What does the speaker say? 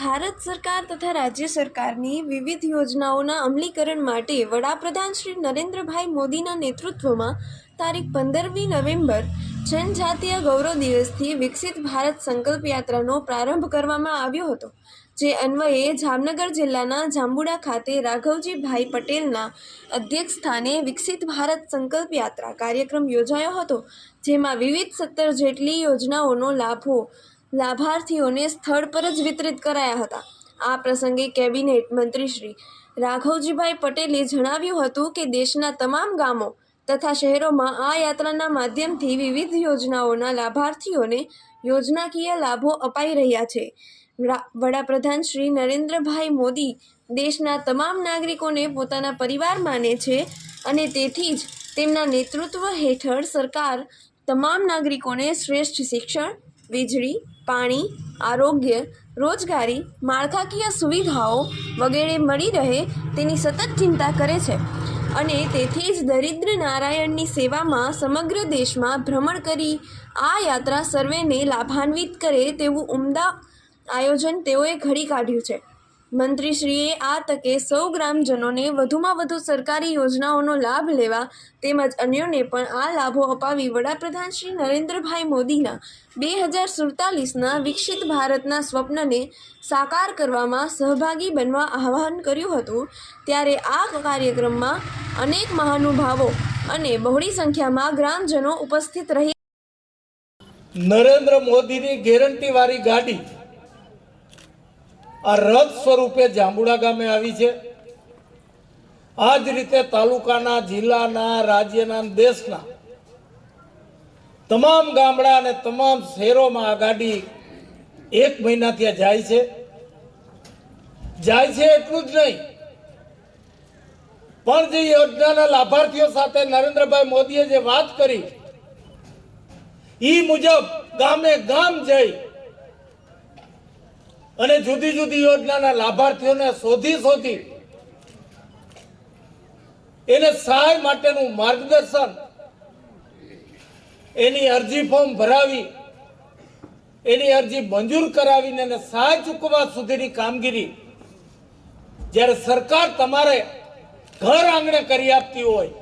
ભારત સરકાર તથા રાજ્ય સરકારની વિવિધ યોજનાઓના અમલીકરણ માટે વડાપ્રધાન શ્રી નરેન્દ્રભાઈ મોદીના નેતૃત્વમાં તારીખ પંદરમી નવેમ્બર જનજાતીય ગૌરવ દિવસથી વિકસિત ભારત સંકલ્પ યાત્રાનો પ્રારંભ કરવામાં આવ્યો હતો, જે અન્વયે જામનગર જિલ્લાના જાંબુડા ખાતે રાઘવજીભાઈ પટેલના અધ્યક્ષ સ્થાને વિકસિત ભારત સંકલ્પ યાત્રા કાર્યક્રમ યોજાયો હતો, જેમાં વિવિધ સત્તર જેટલી યોજનાઓનો લાભો લાભાર્થીઓને સ્થળ પર જ વિતરિત કરાયા હતા. આ પ્રસંગે કેબિનેટ મંત્રી શ્રી રાઘવજીભાઈ પટેલે જણાવ્યું હતું કે દેશના તમામ ગામો તથા શહેરોમાં આ યાત્રાના માધ્યમથી વિવિધ યોજનાઓના લાભાર્થીઓને યોજનાકીય લાભો અપાઈ રહ્યા છે. વડાપ્રધાન શ્રી નરેન્દ્રભાઈ મોદી દેશના તમામ નાગરિકોને પોતાના પરિવાર માને છે અને તેથી જ તેમના નેતૃત્વ હેઠળ સરકાર તમામ નાગરિકોને શ્રેષ્ઠ શિક્ષણ વીજળી, પાણી, આરોગ્ય, રોજગારી, માળખાકીય સુવિધાઓ વગેરે મળી રહે તેની સતત ચિંતા કરે છે. અને તેથી જ દરિદ્ર નારાયણની સેવામાં સમગ્ર દેશમાં ભ્રમણ કરી આ યાત્રા સર્વેને લાભાન્વિત કરે તેવું ઉમદા આયોજન તેઓએ ઘડી કાઢ્યું છે. મંત્રીશ્રીએ આ તકે સૌ ગ્રામજનોને વધુમાં વધુ સરકારી યોજનાઓનો લાભ લેવા તેમજ અન્યોને પણ આ લાભો અપાવી વડાપ્રધાન શ્રી નરેન્દ્રભાઈ મોદીના બે હજાર સુડતાલીસના વિકસિત ભારતના સ્વપ્નને સાકાર કરવામાં સહભાગી બનવા આહ્વાન કર્યું હતું. ત્યારે આ કાર્યક્રમમાં અનેક મહાનુભાવો અને બહોળી સંખ્યામાં ગ્રામજનો ઉપસ્થિત રહી નરેન્દ્ર મોદીની ગેરંટીવાળી ગાડી આ રથ સ્વરૂપે જાંબુડા ગામે આવી છે. આ જ રીતે તાલુકાના, જિલ્લાના, રાજ્યના દેશના તમામ ગામડા અને તમામ શહેરોમાં આ ગાડી એક મહિનાથી આ જાય છે. જાય છે એટલું જ નહીં. પણ જે યોજનાના લાભાર્થીઓ સાથે નરેન્દ્રભાઈ મોદીએ જે વાત કરી, ઈ મુજબ ગામે ગામ જઈ અને જુદી જુદી યોજનાના લાભાર્થીઓને શોધી શોધી એને સહાય માટેનું માર્ગદર્શન, એની અરજી ફોર્મ ભરાવી, એની અરજી મંજૂર કરાવીને એને સહાય ચૂકવવા સુધીની કામગીરી જ્યારે સરકાર તમારે ઘર આંગણે કરી આપતી હોય